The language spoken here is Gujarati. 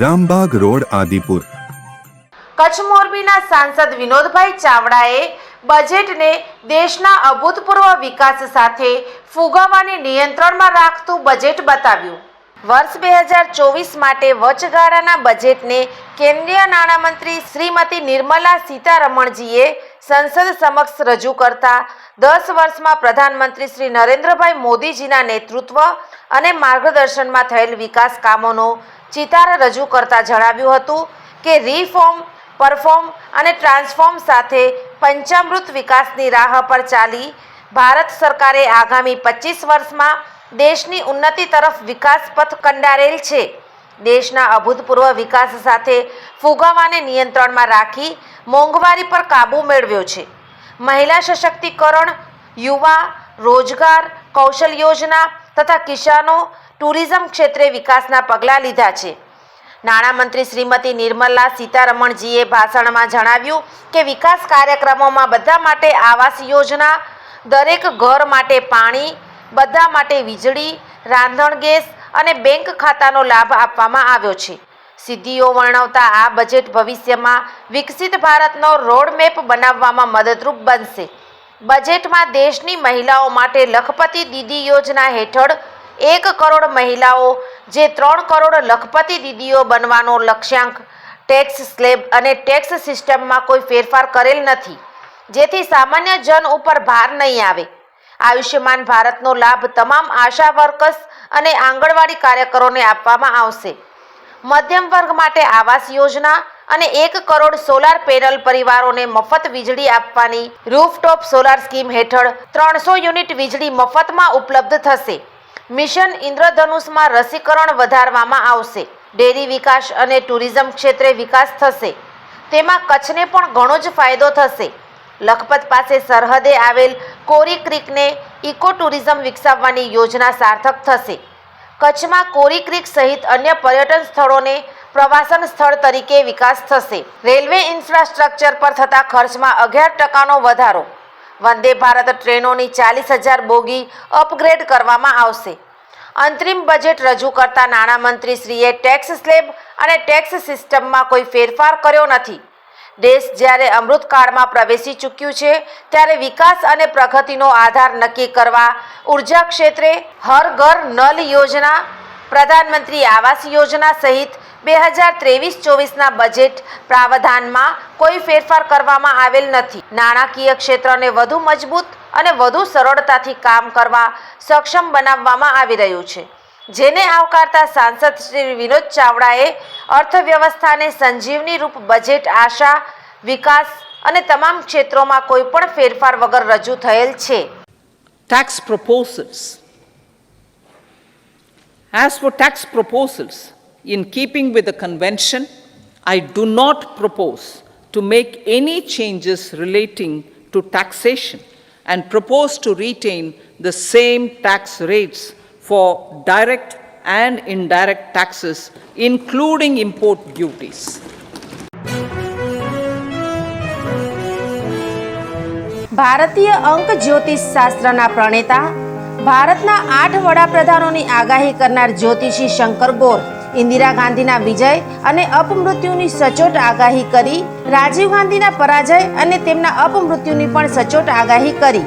Rambagh road, Adipur. Kutch મોરબીના સાંસદ વિનોદભાઈ ચાવડાએ બજેટને દેશના અભૂતપૂર્વ વિકાસ સાથે ફુગાવાને નિયંત્રણમાં રાખતું બજેટ બતાવ્યું. વર્ષ બે હજાર ચોવીસ માટે વચગાળાના બજેટને કેન્દ્રીય નાણામંત્રી શ્રીમતી નિર્મલા સીતારમણજીએ સંસદ સમક્ષ રજૂ કરતા દસ વર્ષમાં પ્રધાનમંત્રી શ્રી નરેન્દ્રભાઈ મોદીજીના નેતૃત્વ અને માર્ગદર્શનમાં થયેલ વિકાસ કામોનો ચિતાર રજૂ કરતા જણાવ્યું હતું કે રિફોર્મ, પરફોર્મ અને ટ્રાન્સફોર્મ સાથે પંચામૃત વિકાસની રાહ પર ચાલી ભારત સરકારે આગામી પચીસ વર્ષમાં દેશની ઉન્નતિ તરફ વિકાસ પથ કંડારેલ છે. દેશના અભૂતપૂર્વ વિકાસ સાથે ફુગાવાને નિયંત્રણમાં રાખી મોંઘવારી પર કાબૂ મેળવ્યો છે. મહિલા સશક્તિકરણ, યુવા રોજગાર, કૌશલ યોજના તથા કિસાનો ટુરિઝમ ક્ષેત્રે વિકાસના પગલાં લીધા છે. નાણામંત્રી શ્રીમતી નિર્મલા સીતારમણજીએ ભાષણમાં જણાવ્યું કે વિકાસ કાર્યક્રમોમાં બધા માટે આવાસ યોજના દરેક ઘર માટે પાણી, બધા માટે વીજળી, રાંધણ ગેસ અને બેંક ખાતાનો લાભ આપવામાં આવ્યો છે. સિદ્ધિઓ વર્ણવતા આ બજેટ ભવિષ્યમાં વિકસિત ભારતનો રોડમેપ બનાવવામાં મદદરૂપ બનશે. બજેટમાં દેશની મહિલાઓ માટે લખપતિ દીદી યોજના હેઠળ એક કરોડ મહિલાઓ, જે ત્રણ કરોડ લખપતિ દીદીઓ બનવાનો લક્ષ્યાંક, ટેક્સ સ્લેબ અને ટેક્સ સિસ્ટમમાં કોઈ ફેરફાર કરેલ નથી. જેથી સામાન્ય જન ઉપર ભાર નહીં આવે. આયુષ્યમાન ભારતનો લાભ તમામ આશા વર્કર્સ અને આંગણવાડી કાર્યકરોને આપવામાં આવશે. મધ્યમ વર્ગ માટે આવાસ યોજના અને એક કરોડ સોલાર પેનલ પરિવારોને મફત વીજળી આપવાની રૂફટોપ સોલાર સ્કીમ હેઠળ ત્રણસો યુનિટ વીજળી મફતમાં ઉપલબ્ધ થશે. મિશન ઇન્દ્રધનુષમાં રસીકરણ વધારવામાં આવશે. ડેરી વિકાસ અને ટુરિઝમ ક્ષેત્રે વિકાસ થશે. તેમાં કચ્છને પણ ઘણો જ ફાયદો થશે. લખપત પાસે સરહદે આવેલ કોરી ક્રીકને ઇકો ટુરિઝમ વિકસાવવાની યોજના સાર્થક થશે. કચ્છમાં કોરી ક્રીક સહિત અન્ય પર્યટન સ્થળોને પ્રવાસન સ્થળ તરીકે વિકાસ થશે. રેલવે ઇન્ફ્રાસ્ટ્રક્ચર પર થતા ખર્ચમાં અગિયાર ટકાનો વધારો. વંદે ભારત ટ્રેનોની ચાલીસ હજાર બોગી અપગ્રેડ કરવામાં આવશે. અંતરિમ બજેટ રજૂ કરતા નાણામંત્રીશ્રીએ ટેક્સ સ્લેબ અને ટેક્સ સિસ્ટમમાં કોઈ ફેરફાર કર્યો નથી. દેશ જ્યારે અમૃતકાળમાં પ્રવેશી ચૂક્યું છે, ત્યારે વિકાસ અને પ્રગતિનો આધાર નક્કી કરવા ઊર્જા ક્ષેત્રે હર ઘર નલ યોજના, પ્રધાનમંત્રી આવાસ યોજના સહિત બે હજાર ત્રેવીસ ચોવીસના બજેટ પ્રાવધાનમાં કોઈ ફેરફાર કરવામાં આવેલ નથી. નાણાકીય ક્ષેત્રને વધુ મજબૂત અને વધુ સરળતાથી કામ કરવા સક્ષમ બનાવવામાં આવી રહ્યું છે. જેને આવકારતા સાંસદ શ્રી વિનોદ ચાવડાએ અર્થવ્યવસ્થાને સંજીવની રૂપ બજેટ આશા વિકાસ અને તમામ ક્ષેત્રોમાં કોઈ પણ ફેરફાર વગર રજૂ થયેલ છે tax proposals. As for tax proposals, in keeping with the convention, I do not propose to make any changes relating to taxation and propose to retain the same tax rates for direct and indirect taxes, including import duties. ભારતીય અંક જ્યોતિષ શાસ્ત્રના પ્રણેતા ભારતના આઠ વડાપ્રધાનોની આગાહી કરનાર જ્યોતિષી શંકર ગોર ઇન્દિરા ગાંધીના વિજય અને અપમૃત્યુની સચોટ આગાહી કરી રાજીવ ગાંધીના પરાજય અને તેમના અપમૃત્યુની પણ સચોટ આગાહી કરી